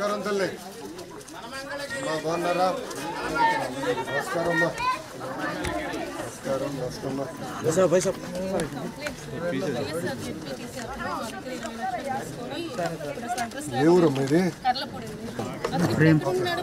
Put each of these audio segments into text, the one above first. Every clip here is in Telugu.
నమస్కారం తల్లి. మా బాగున్నారా? నమస్కారం నమస్కారం నమస్కారం ఏ ఊరమ్మా ఇది? ఉన్నాడు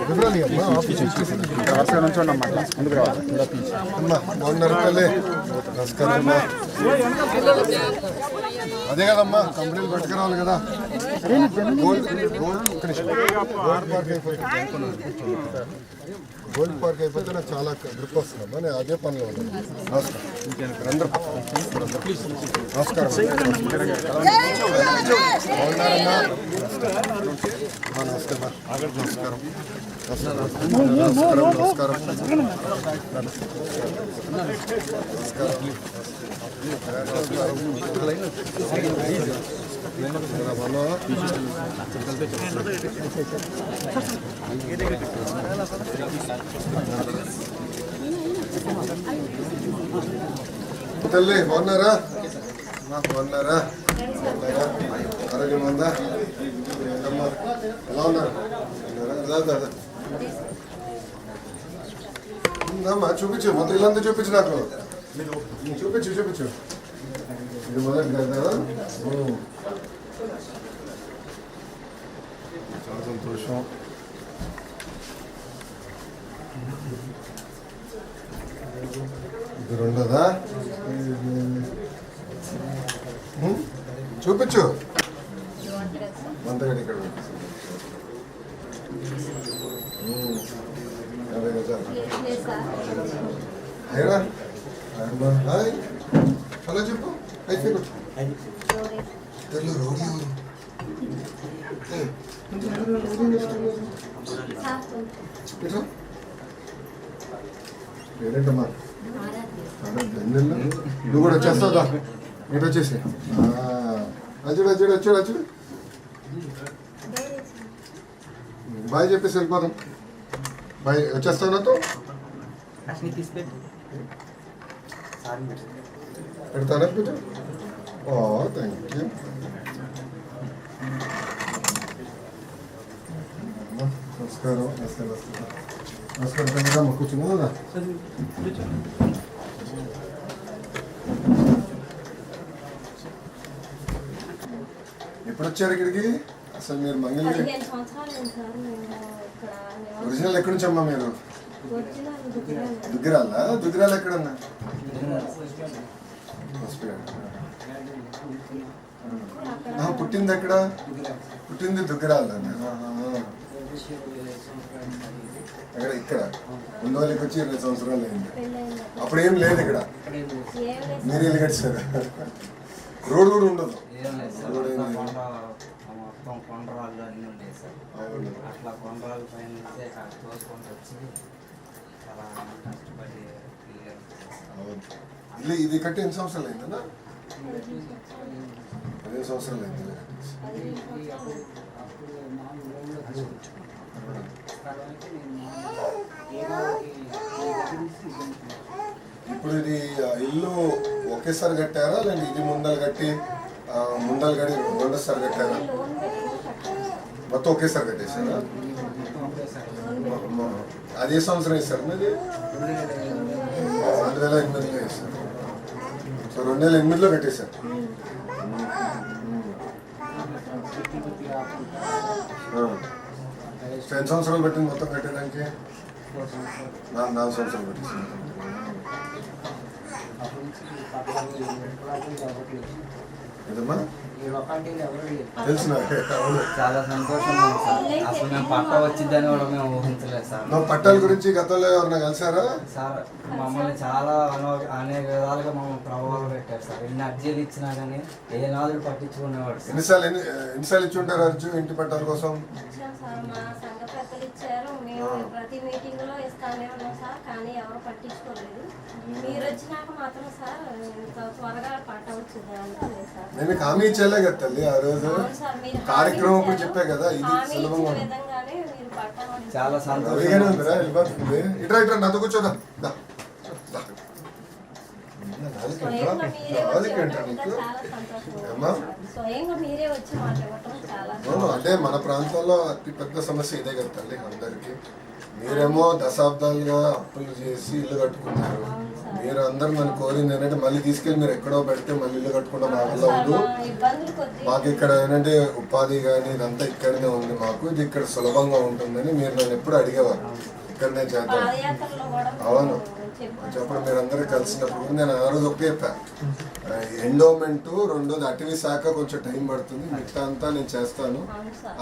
వివరాలు ఆఫీస్ ఇచ్చేసి అమ్మా బాగున్నారు నమస్కారం అమ్మా అదే కదమ్మా కంపెనీలు పట్టుకురావాలి కదా గోల్డ్ గోల్డ్ గోల్డ్ పార్క్ అయిపోతే గోల్డ్ పార్క్ అయిపోతే నాకు చాలా గ్రిప్ వస్తుందమ్మా నేను అదే పనిలో ఉన్నాను నమస్కారం నమస్కారం నమస్కారం నమస్కారం. నమస్కారం నమస్కారం తల్లి బాగున్నారా అమ్మా, బాగున్నారా బాగున్నారా? ఆరోగ్యం ఉందా ఏంటమ్మా? ఎలా ఉన్నారు బాగున్నారా? రా, రా, రా. ఉందమ్మా చూపించు మొత్తం ఇల్లంతా చూపించు నాకు ఉమ్, చూపించు చూపించు ఇది మొదటి కదా ఉమ్. చాలా సంతోషం ఇది రెండోదా ఉమ్, చూపించు వంటగడి ఇక్కడ పెట్టు. ఉమ్, యాభై గజాలు హాయ్రా అమ్మా, హాయ్ హలో చెప్పు అయితే కొట్టు తెల్లు రోడి ఎవరు ఏ, ఇట్రా. పేరేంటమ్మా? నువ్వు కూడా వచ్చేస్తావుదా ఇటు వచ్చేసి. అచ్చుడు అచ్చుడు వచ్చాడు అచ్చుడు. బాయ్ చెప్పేసి వెళ్ళిపోదాం. బాయ్ వచ్చేస్తావు నాతో? పెడతానా పూజ? ఓ థ్యాంక్ యూ నమస్కారం నమస్కారం నమస్కారం నమస్కారం కూర్చున్నా ఎప్పుడు వచ్చారు ఇక్కడికి అసలు మీరు మంగళగిరి నివాసం- ఒరిజినల్ ఎక్కడి నుంచి అమ్మా మీరు దుగ్గరాలు. దుగ్గిరాల ఎక్కడన్నా పుట్టింది ఎక్కడ పుట్టింది దుగ్గిరాల ఎక్కడ ఇక్కడ ముందు వాళ్ళకి వచ్చి ఇరవై సంవత్సరాలు అయింది. అప్పుడు ఏం లేదు ఇక్కడ మీరు ఇల్లు కట్టారు రోడ్ కూడా ఉండదు రోడ్ ఏం లేదు. మొత్తం కొండరాళ్ళు అన్నీ ఉండేవి సార్. అట్లా కొండరాళ్ళ పైన నుంచే అక్కడ తోసుకుంటూ వచ్చి చాలా కష్టపడి. ఇల్లు ఇది కట్టి ఎన్ని సంవత్సరాలు అయిందన్నా పదిహేను సంవత్సరాలు అయింది ఇప్పుడు ఇది ఆ, ఇల్లు ఒకేసారి కట్టారా? లేదంటే ఇది ముందలు కట్టి ముందలు కట్టి రెండోసారి కట్టారా? మొత్తం ఒకేసారి కట్టేసారా అది ఏ సంవత్సరం వేశారు అది రెండు వేల ఎనిమిదిలో వేశారు. సో రెండు వేల ఎనిమిదిలో కట్టేశారు. ఆ. సో ఎన్ని సంవత్సరాలు పెట్టింది మొత్తం కట్టేదానికి. నాలుగు సంవత్సరాలు పెట్టింది. ఏదమ్మా తెలుసు నాకు అవును. చాలా సంతోషంగా ఉంది సార్. అసలు మేము పట్ట వచ్చిందని కూడా మేము ఊహించలేదు సార్. నువ్వు పట్టాల గురించి గతంలో ఎవరన్నా కలిసారా? సార్ మమ్మల్ని చాలా అనో అనేక విధాలుగా మమ్మల్ని ప్రభావం పెట్టారు సార్. ఎన్ని అర్జీలు ఇచ్చినా కానీ ఏ నాదులు పట్టించుకునేవాడు సార్. ఎన్నిసార్లు ఎన్ని ఎన్నిసార్లు ఇచ్చి ఉంటారు అర్జు? ఇంటి పట్టాల కోసం? మా సంఘ ఇచ్చారు మేము ప్రతి మీటింగ్లో ఇస్తానే ఉన్నాం సార్ కానీ ఎవరు పట్టించుకోలేదు. మీరు వచ్చినాక మాత్రం సార్ త్వరగా వచ్చింది సార్. నేను హామీ ఇచ్చేలే కదా తల్లి ఆ రోజు కార్యక్రమం ఇప్పుడు చెప్పే కదా ఇది సులభంగా ఉంది విధంగానే మీరు పట్టామని చాలా సంతోషం ఇట్రా ఇట్రా నాతో కూర్చోదా. ఉంది. అంటే మన ప్రాంతంలో అతి పెద్ద సమస్య ఇదే కదా తల్లి అందరికి మీరేమో దశాబ్దాలుగా అప్పులు చేసి ఇల్లు కట్టుకున్నారు. మీరు అందరు నన్ను కోరింది ఏంటంటే మళ్ళీ తీసుకెళ్ళి మీరు ఎక్కడో పెడితే మళ్ళీ ఇల్లు కట్టుకుంటాం మా వల్ల కొద్ది మాకు ఇక్కడ ఏంటంటే ఉపాధి కానీ ఇదంతా ఇక్కడనే ఉంది మాకు. ఇది ఇక్కడ సులభంగా ఉంటుందని మీరు నన్ను ఎప్పుడు అడిగేవారు. ఇక్కడనే చేద్దాం. అవును. చెప్పారు చెప్పడం మీరు అందరూ కలిసినప్పుడు నేను ఆ రోజు ఒకటే చెప్పా ఎండోమెంట్ రెండోది అటవీ శాఖ కొంచెం టైం పడుతుంది. మిగతా అంతా నేను చేస్తాను.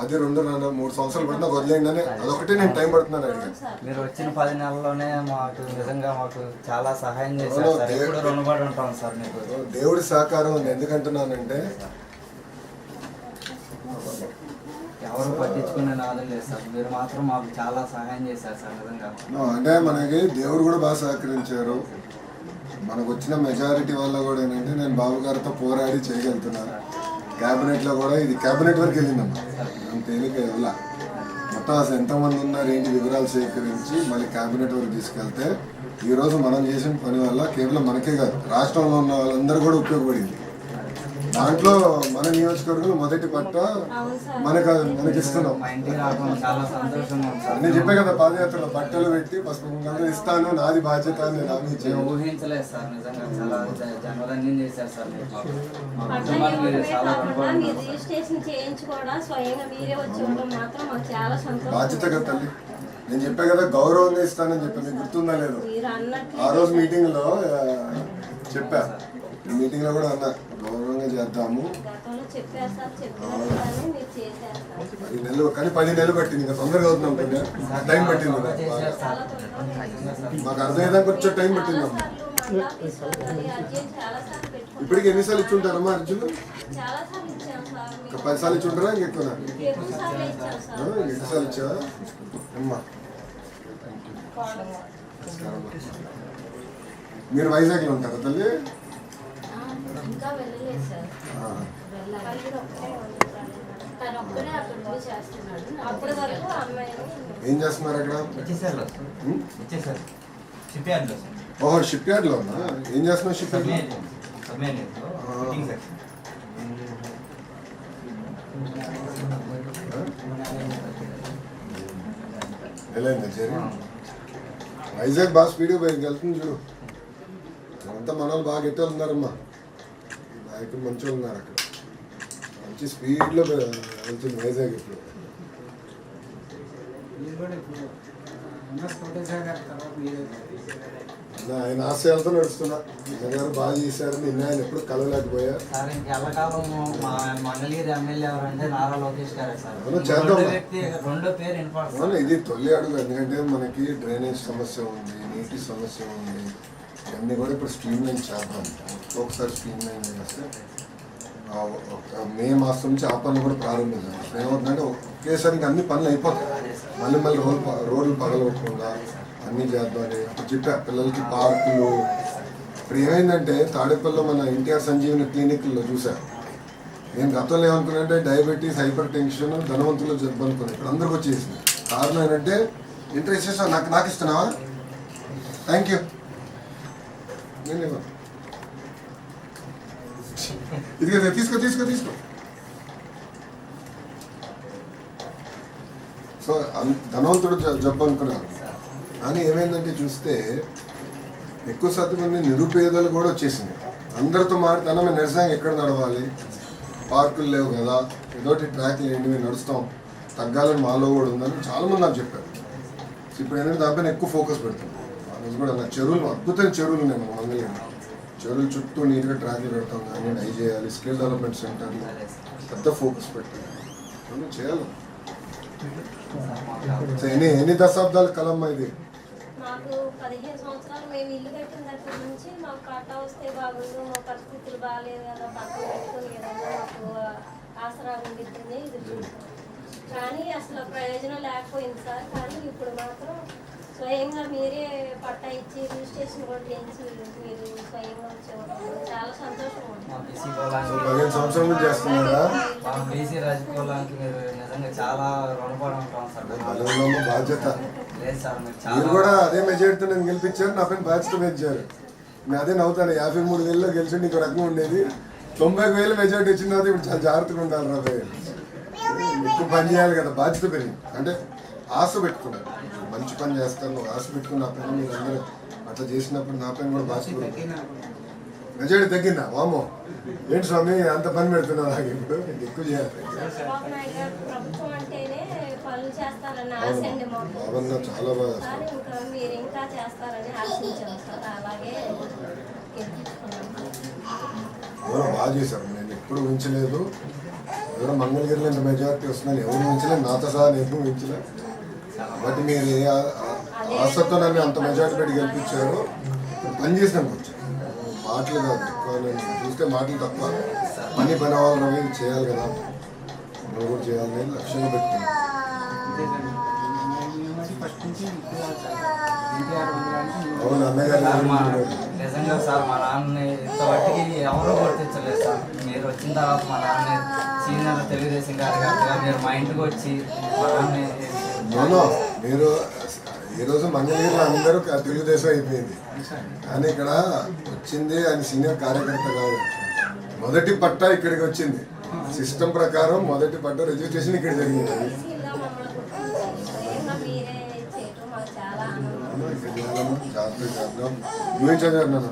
అది రెండు నన్ను మూడు సంవత్సరాలు పడినా వదిలేయండి అని. అదొకటి నేను టైం పడుతున్నాను అడిగాను. సార్ మీరు వచ్చిన పది నెలల్లోనే మాకు నిజంగా మాకు చాలా సహాయం చేశారు దేవుడి సహకారం ఉంది. ఎందుకంటున్నానంటే ఎవరు పట్టించుకునే నాదం లేదు సార్. మీరు మాత్రం మాకు చాలా సహాయం చేశారు సార్ నిజంగా. అంటే మనకి దేవుడు కూడా బాగా సహకరించారు. మనకు వచ్చిన మెజారిటీ వల్ల కూడా ఏంటంటే నేను బాబు గారితో పోరాడి చేయగలుగుతున్నాను క్యాబినెట్లో కూడా ఇది క్యాబినెట్ వరకు వెళ్ళిందమ్మా. అంత తేలిక వెళ్ళా మొత్తం అసలు ఎంతమంది ఉన్నారు ఏంటి వివరాలు సేకరించి మళ్ళీ క్యాబినెట్ వరకు తీసుకెళ్తే ఈరోజు మనం చేసిన పని వల్ల కేవలం మనకే కాదు రాష్ట్రంలో ఉన్న వాళ్ళందరూ కూడా ఉపయోగపడింది. దాంట్లో మన నియోజకవర్గంలో మొదటి పట్ట అవును సార్ మనకు మనకి ఇస్తున్నాం నేను చెప్పే కదా పాదయాత్రలో బట్టలు పెట్టి పసుపు ఇస్తాను నాది బాధ్యత అని నేను హామీ మేము ఇచ్చాను ఊహించలేదు సార్ నిజంగా చాలా జన్మలన్నీ చేశారు సార్ మీరు. మాకు. మా పట్టా కుటుంబానికి మీరు ఇవ్వడమే చాలా కాకుండా రుణపడి మీరు ఉంటాం సార్. రిజిస్ట్రేషన్ చేయించి కూడా స్వయంగా మీరే వచ్చి ఇవ్వడం మాత్రం మాకు చాలా బాధ్యత సంతోషం కదా తల్లి. నేను చెప్పా కదా గౌరవంగా ఇస్తానని చెప్పాను మీకు గుర్తుందా లేదు? ఆ రోజు మీటింగ్లో చెప్పా. మీటింగ్లో కూడా అన్నా గౌరవంగా చేద్దాము. పది నెలలు కానీ పది నెలలు పట్టింది ఇంకా తొందరగా అవుతున్నాం కదా టైం పట్టింది. మాకు అర్థమయ్యేదాకా కొంచెం టైం పట్టింది చాలా అమ్మా సార్లు మండల ఆఫీసులో కానీ అర్జీలు చాలా సార్లు పెట్టుకుంటాం ఇప్పటికి ఎన్నిసార్లు ఇచ్చుంటారమ్మా అర్జున్? ఇచ్చాం పది సార్లు ఇచ్చుంటారా ఇంకెక్కువ ఇచ్చాం ఎన్నిసార్లు ఇచ్చావా? అమ్మా. మీరు వైజాగ్లో ఉంటారా తల్లి? ఇంకా వెళ్ళలేదు సార్ ఆ. వెళ్ళాలి తను ఒక్కడే అక్కడ ఉండి చేస్తున్నాడు. అప్పటి వరకు అమ్మాయిని ఏం చేస్తున్నారు అక్కడ? ఇచ్చేసారు షిప్ యార్డ్లో ఉన్నా ఏం చేస్తున్నావు షిప్ యార్డ్లో వెళ్ళండి చేరి వైజాగ్ బాగా స్పీడ్గా పోయి వెళ్తుంది చూడు. అంతా మన వాళ్ళు బాగా గట్టి ఉన్నారమ్మా. నాయకులు మంచి వాళ్ళు ఉన్నారు అక్కడ. మంచి స్పీడ్లో వెళ్తుంది వైజాగ్ ఇప్పుడు ఆయన ఆశయాలతో నడుస్తున్నా. గారు బాగా చేశారని నిన్న ఆయన ఎప్పుడు కలవలేకపోయా. సార్ మా మంగళగిరి ఎమ్మెల్యే ఎవరంటే నారా లోకేష్ గారే సార్. అవును, చేద్దాం. రెండో వ్యక్తి రెండో పేరు వినపడుతుంది అవును ఇది తొలి అడుగు. ఎందుకంటే మనకి డ్రైనేజ్ సమస్య ఉంది నీటి సమస్య ఉంది. ఇవన్నీ కూడా ఇప్పుడు స్ట్రీమ్ లైన్ చేద్దాం. ఒకసారి స్ట్రీమ్ లైన్ చేస్తే మే మాసం నుంచి ఆ పనులు కూడా ప్రారంభించాలి. ఏమవుతుందంటే ఒకేసారి అన్ని పనులు అయిపోతాయి. మళ్ళీ మళ్ళీ రోడ్లు ప- రోడ్లు పగలగొట్టకుండా అన్నీ చేద్దామని చిట్ట పిల్లలకి పార్కులు. ఇప్పుడు ఏమైందంటే తాడేపల్లిలో మన ఎన్టీఆర్ సంజీవని క్లినిక్లో చూసా నేను గతంలో ఏమనుకున్నానంటే డయాబెటీస్ హైపర్ టెన్షన్ ధనవంతులు జబ్బు అనుకున్నాను ఇప్పుడు అందరికి వచ్చేసింది. కారణం ఏంటంటే ఇంట్రెస్ట్ చేసా నాకు నాకు ఇస్తున్నావా? Thank you. నేను ఇవ్వను. ఇదిగో తీసుకో తీసుకో తీసుకో సో ధనవంతుడు జబ్బు అనుకున్నారు కానీ ఏమైందంటే చూస్తే ఎక్కువ శాతం మంది నిరుపేదలు కూడా వచ్చేసింది. అందరితో మాట్లాడితే మేము నిరసన ఎక్కడ నడవాలి? పార్కులు లేవు కదా. ఏదోటి ట్రాక్లు ఏంటి మేము నడుస్తాం. తగ్గాలని మాలో కూడా ఉందని చాలా మంది నాకు చెప్పారు. ఇప్పుడు ఏంటంటే దానిపైన ఎక్కువ ఫోకస్ పెడుతుంది ఆ రోజు కూడా నా చెరువులు అద్భుతమైన చెరువులు ఉన్నాయి మా మంగళ చెరువుల చుట్టూ నీట్గా ట్రాక్లు పెడతాం కానీ డై చేయాలి. స్కిల్ డెవలప్మెంట్ సెంటర్ పెద్ద ఫోకస్ పెట్టాలి చేయాలి? ఎన్ని ఎన్ని దశాబ్దాల కలమ్మ ఇది? మాకు పదిహేను సంవత్సరాలు మేము ఇల్లు కట్టిన దగ్గర నుంచి మాకు కట్ట వస్తే బాగుండు మా పరిస్థితులు బాగాలేదు కదా పక్కన పెట్టుకుని ఏదైనా మాకు ఆసరా ఉండిద్దని ఇది కానీ అసలు ప్రయోజనం లేకపోయింది సార్. కానీ ఇప్పుడు మాత్రం స్వయంగా మీరే పట్టా ఇచ్చి రిజిస్ట్రేషన్ కూడా చేయించి మీరు స్వయంగా వచ్చేవారు చాలా కులానికి పదిహేను సంవత్సరాల నుంచి చేస్తున్నారా? మా బీసీ రాజకీయాలకి మీరు నిజంగా చాలా రుణపడి ఉంటాం సార్. అదనమ్మ బాధ్యత. లేదు సార్ మీరు మీరు చాలా కూడా అదే మెజారిటీతో నేను గెలిపించారు నా పైన బాధ్యత పెంచారు. నేను అదే నవ్వుతాను యాభై మూడు వేలలో గెలిచి నీకు రకంగా ఉండేది. తొంభై వేలు మెజారిటీ వచ్చిన తర్వాత ఇప్పుడు చాలా జాగ్రత్తగా ఉండాలి రాబోయే ఎక్కువ పని చేయాలి కదా బాధ్యత పెరిగింది. అంటే ఆశ పెట్టుకున్నాను మంచి పని చేస్తాను ఆశ పెట్టుకుని నా పైన మీరు అందరూ అట్లా చేసినప్పుడు నా పైన కూడా పెరిగింది. మెజారిటీ తగ్గిందా? వామో ఏంటి స్వామి అంత పని పెడుతున్నావు నాకు ఇప్పుడు? ఎక్కువ చేయాలి. బాబన్న చాలా బాగా ఎవరో బాగా చేశారు. నేను ఎప్పుడు ఊహించలేదు. ఎవరో మంగళగిరిలో మెజారిటీ వస్తుందని ఎవరు ఊహించలేదు. నాతో సహా నేను ఊహించలేదు. కాబట్టి మీరు ఏ నన్ను అంత మెజారిటీ పెట్టి గెలిపించారు. పని చేసినాను కొంచెం. మాటలు కాదు ఎక్కువ చూస్తే మాటలు తప్ప పని పని అవ్వాలి రవి ఇది చేయాలి కదా. నువ్వు కూడా చేయాలని లక్ష్యంగా పెట్టుకున్నాను అవును అన్నగారు? నిజంగా సార్ మా నాన్నని ఇంతవరకు ఎవరూ గుర్తించలేదు సార్. మీరు వచ్చిన తర్వాత మా నాన్నని సీనియర్ తెలుగుదేశం కార్యకర్తగా మీరు మా ఇంటికి వచ్చి మా నాన్నని నోనో మీరు ఈరోజు మంగళగిరిలో అందరూ తెలుగుదేశం అయిపోయింది. కానీ ఇక్కడ వచ్చింది ఆయన సీనియర్ కార్యకర్త కాదు మొదటి పట్టా ఇక్కడికి వచ్చింది. సిస్టమ్ ప్రకారం మొదటి పట్టా రిజిస్ట్రేషన్ ఇక్కడ జరిగింది. నువ్వేం చదివారు నాన్న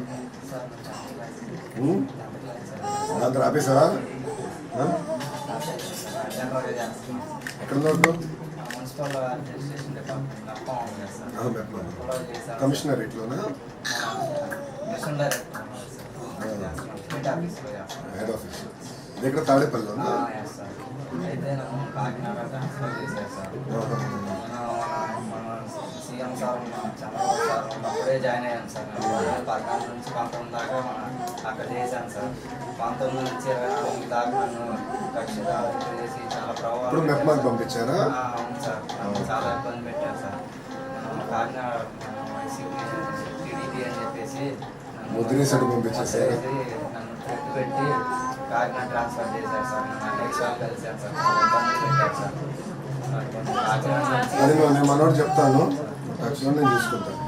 చేస్తున్నాం ఎక్కడ ఉన్నావు కమిషనరేట్లోనా హెడ్ ఆఫీస్ ఇక్కడ sir. అయితే కాకినాడ ట్రాన్స్ఫర్ చేశారు sir. CM sir Chandrababu sir ఉన్నప్పుడే జాయిన్ అయ్యాను సార్ పద్నాలుగు నుంచి పంతొమ్మిది దాకా మన అక్కడ చేశాను సార్. పంతొమ్మిది నుంచి ఇరవై నాలుగు దాకా నన్ను కక్షిదారు చేసి చాలా ప్రభావం పంపించారా అవును సార్ చాలా ఇబ్బంది పెట్టారు సార్. కాకినాడ టీడీపీ అని చెప్పేసి నన్ను ముద్రేశాడు పంపించేశారా? ముద్రేసి నన్ను ట్రిప్ పెట్టి కాకినాడ ట్రాన్స్ఫర్ చేశారు సార్. అనేక సార్లు కలిశాను సార్. అది నువ్వు నేను మనోడు చెప్తాను. నేను చూసుకుంటాను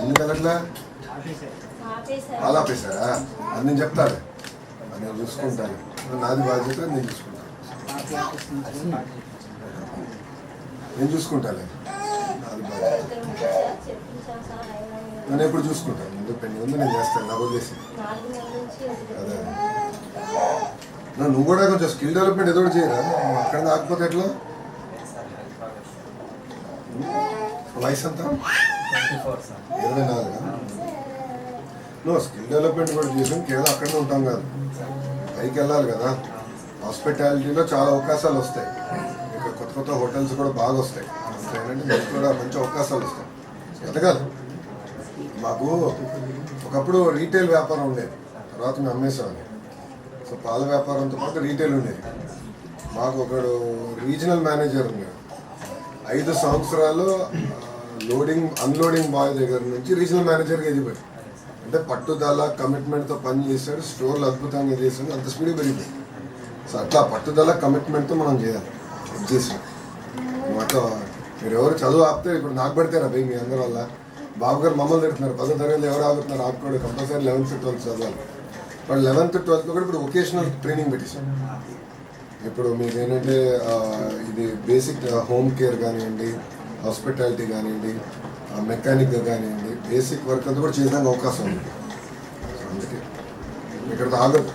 ఎందుకు ఆపేశారు వాళ్ళు ఆపేశారా అది నేను చెప్తాను అది నేను చూసుకుంటాను. నాది బాధ్యత నేను చూసుకుంటాను. నేను చూసుకుంటాను నాది బాధ్యత నేను ఎప్పుడు చూసుకుంటాను ముందు పెళ్ళి ఉంది నేను చేస్తాను. నా వదిలేసి. అదే. నువ్వు కూడా కొంచెం స్కిల్ డెవలప్మెంట్ ఏదో చేయరా? అక్కడ ఆకపోతే ఎట్లా సార్ హెల్ప్ వయసు ఎంత ఇరవై నాలుగు నువ్వు స్కిల్ డెవలప్మెంట్ కూడా చేసాం కేవలం అక్కడే ఉంటాం కాదు. పైకి వెళ్ళాలి కదా. హాస్పిటాలిటీలో చాలా అవకాశాలు వస్తాయి. ఇక్కడ కొత్త కొత్త హోటల్స్ కూడా బాగా వస్తాయి. ఏంటంటే మీకు కూడా మంచి అవకాశాలు వస్తాయి. ఎదగాలి మాకు ఒకప్పుడు రీటైల్ వ్యాపారం ఉండేది. తర్వాత మేము అమ్మేసామని సో పాల వ్యాపారంతో పాటు రీటైల్ ఉండేది. మాకు ఒకడు రీజనల్ మేనేజర్ ఉన్నాడు ఐదు సంవత్సరాలు లోడింగ్ అన్లోడింగ్ బాయ్ దగ్గర నుంచి రీజనల్ మేనేజర్గా ఎదిగిపోయాడు అంటే పట్టుదల కమిట్మెంట్తో పని చేశాడు స్టోర్లు అద్భుతంగా చేశాడు అంత స్పీడ్ పెరిగింది. సో అట్లా పట్టుదల కమిట్మెంట్తో మనం చేయాలి ఇది చేసాం మాతో మీరు ఎవరు చదువు ఆపితే ఇప్పుడు నాకు పెడతారా భయ్ మీ అందరి వల్ల? బాబు గారు మమ్మల్ని తిడుతున్నారు పదో తరగతి ఎవరు ఆగుతున్నారు ఆపుకోడు కంపల్సరీ లెవెన్త్ ట్వెల్త్ చదవాలి. వాళ్ళు లెవెన్త్ ట్వెల్త్ కూడా ఇప్పుడు వొకేషనల్ ట్రైనింగ్ పెట్టేశాం ఇప్పుడు మీకు ఏంటంటే ఇది బేసిక్ హోమ్ కేర్ కానివ్వండి హాస్పిటాలిటీ కానివ్వండి మెకానిక్ కానివ్వండి బేసిక్ వర్క్ అంతా కూడా చేయడానికి అవకాశం ఉంది. అందుకే. ఇక్కడ ఆగదు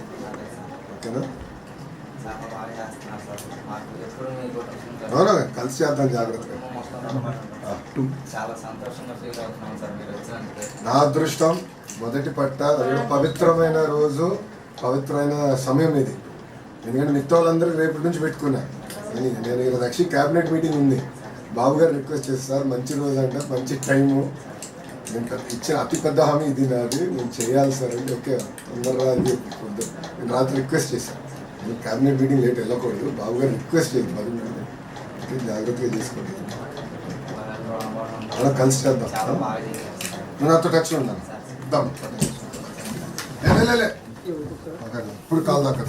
ఓకేనా? అవునా కలిసి చేద్దాం జాగ్రత్తగా. చాలా సంతోషంగా ఫీల్ సార్ మీరు వచ్చినందుకు నా అదృష్టం మొదటి పట్ట పవిత్రమైన రోజు పవిత్రమైన సమయం ఇది. ఎందుకంటే మిగతా వాళ్ళందరికీ రేపటి నుంచి పెట్టుకున్నా. కానీ నేను ఈరోజు యాక్చువల్లీ క్యాబినెట్ మీటింగ్ ఉంది. బాబు గారు రిక్వెస్ట్ చేస్తారు. మంచి రోజు అంటే మంచి టైము. నేను ఇచ్చిన అతి పెద్ద హామీ ఇది నాది. నేను చేయాలి సార్ అంటే ఓకే తొందరగా చెప్పి పొద్దు- నేను రాత్రి రిక్వెస్ట్ చేశాను క్యాబినెట్ మీటింగ్ లేట్ వెళ్ళకూడదు. బాబు గారు రిక్వెస్ట్ పది నిమిషాలు. ఇది జాగ్రత్తగా చేసుకోండి. అలా కలిసి చేద్దాం. నువ్వు నాతో టచ్లో ఉన్నాను ఇద్దాం లే. ఇప్పుడు కాల్ దాకా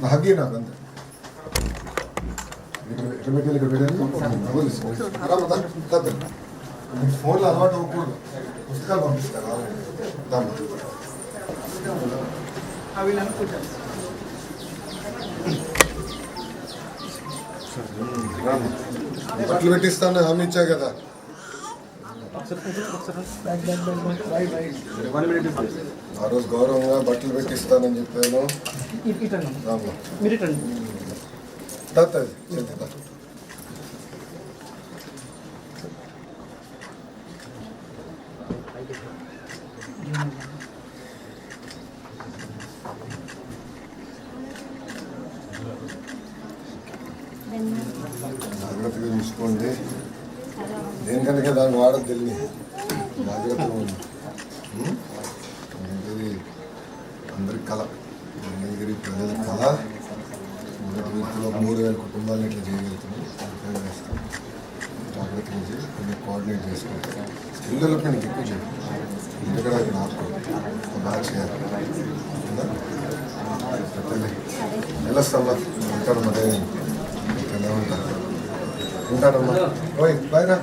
నా హగ్గి నాకు అంతే ఫోన్లో అలవాటు అవ్వకూడదు పుస్తకాలు పంపిస్తారు రామ్మా. బట్టలు పెట్టిస్తాను హామీ ఇచ్చా కదా ఆ రోజు గౌరవంగా బట్టలు పెట్టిస్తానని చెప్పాను. రామ్మా. దా, దా, చేతి దా. జాగ్రత్తగా చూసుకోండి దేనికంటే దాన్ని వాడదు తెలియదు జాగ్రత్తగా ఉంది ఉం? మంగళగిరి అందరి కళ మంగళగిరి ప్రజల కళ మొదటి వ్యక్తిలో మూడు వేల కుటుంబాలను ఇట్లా చేయగలుగుతున్నాం ప్రయత్నం చేస్తాం జాగ్రత్తగా చేసి కొంచెం కోఆర్డినేట్ చేసుకుంటాం స్కిల్ డెవలప్మెంట్ ఎక్కువ చేయాలి ఇంటికడ ఇక్కడ ఆపుకోండి బాగా చేయాలి. ఉందా? పెట్టండి వెళ్ళొస్తామ్మా ఉంటానమ్మా అదే ఎలా ఉంటాను ఉంటానమ్మా. ఓయ్ బాయ్ రా.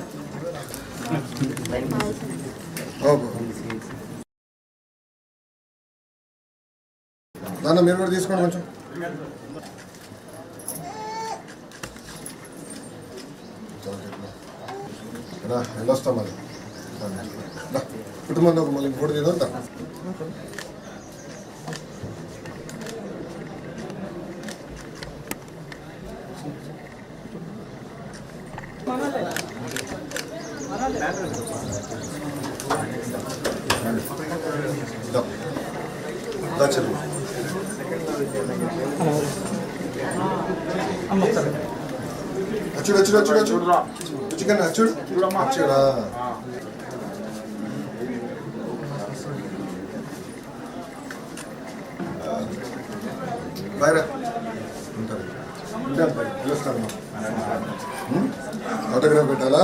నాన్న మీరు కూడా తీసుకోండి కొంచెం. రా వెళ్ళొస్తాం మరి. కుటుంబంలో ఒక మళ్ళీ ఫోటో తీద్దాం రా. దా. దా చెల్లి అచ్చుడు అచ్చుడు అచ్చుడు అచ్చుడు చికెన్ అచ్చుడు బాయ్రా ఉంటాను ఉంటాను ఆటోగ్రాఫ్ పెట్టాలా?